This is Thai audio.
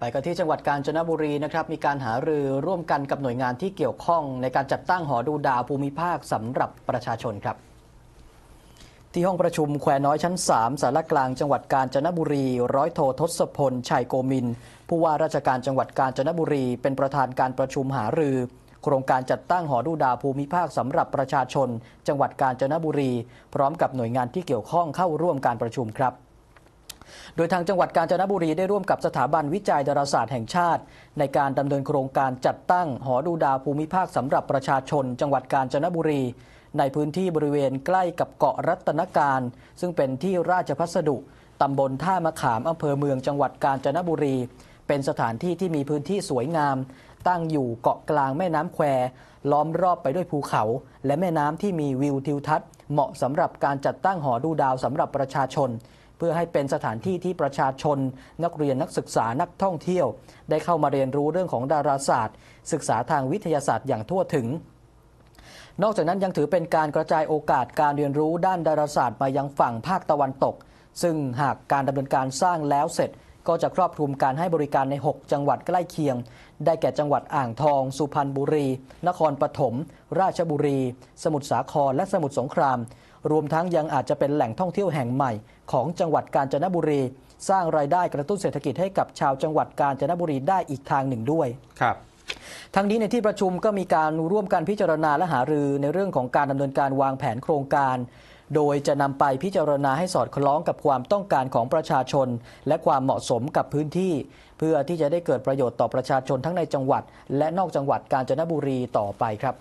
ไปกันที่จังหวัดกาญจนบุรีนะครับมีการหารือร่วมกันกับหน่วยงานที่เกี่ยวข้อง ในการจัดตั้งหอดูดาวภูมิภาคสำหรับประชาชนครับ ที่ห้องประชุมแควน้อยชั้น 3สารกลางจังหวัดกาญจนบุรี ร้อยโททศพลชัยโกมิน ผู้ว่าราชการจังหวัดกาญจนบุรี เป็นประธานการประชุมหารือ โครงการจัดตั้งหอดูดาวภูมิภาคสำหรับประชาชน จังหวัดกาญจนบุรี พร้อมกับหน่วยงานที่เกี่ยวข้องเข้าร่วมการประชุมครับ โดยทางจังหวัดกาญจนบุรีได้ร่วมกับสถาบันวิจัยดาราศาสตร์แห่งชาติ ในการดำเนินโครงการจัดตั้งหอดูดาวภูมิภาคสำหรับประชาชน จังหวัดกาญจนบุรี ในพื้นที่บริเวณใกล้กับเกาะรัตนการ ซึ่งเป็นที่ราชพัสดุตำบลท่ามะขามอำเภอเมืองจังหวัดกาญจนบุรี เป็นสถานที่ที่มีพื้นที่สวยงาม ตั้งอยู่เกาะกลางแม่น้ำแคว ล้อมรอบไปด้วยภูเขา และแม่น้ำที่มีวิวทิวทัศน์ เหมาะสำหรับการจัดตั้งหอดูดาวสำหรับประชาชน เพื่อให้เป็นสถานที่ที่ประชาชน นักเรียนนักศึกษานักท่องเที่ยว ได้เข้ามาเรียนรู้เรื่องของดาราศาสตร์ ศึกษาทางวิทยาศาสตร์อย่างทั่วถึงนอกจากนั้นยังถือเป็นการกระจายโอกาสการเรียนรู้ด้านดาราศาสตร์มายังฝั่งภาคตะวันตก ซึ่งหากการดำเนินการสร้างแล้วเสร็จ ก็จะครอบคลุมการให้บริการใน 6 จังหวัดใกล้เคียง ได้แก่จังหวัดอ่างทอง สุพรรณบุรี นครปฐม ราชบุรี สมุทรสาคร และสมุทรสงคราม รวมทั้งยังอาจจะเป็นแหล่งท่องเที่ยวแห่งใหม่ ของจังหวัดกาญจนบุรี สร้างรายได้กระตุ้นเศรษฐกิจให้กับชาวจังหวัดกาญจนบุรีได้อีกทางหนึ่งด้วย ครับ ทั้งนี้ในที่ประชุมก็มีการร่วมกันพิจารณาและหารือในเรื่องของการดำเนินการวางแผนโครงการ โดยจะนำไปพิจารณาให้สอดคล้องกับความต้องการของประชาชน และความเหมาะสมกับพื้นที่ เพื่อที่จะได้เกิดประโยชน์ต่อประชาชนทั้งในจังหวัด และนอกจังหวัดกาญจนบุรีต่อไปครับ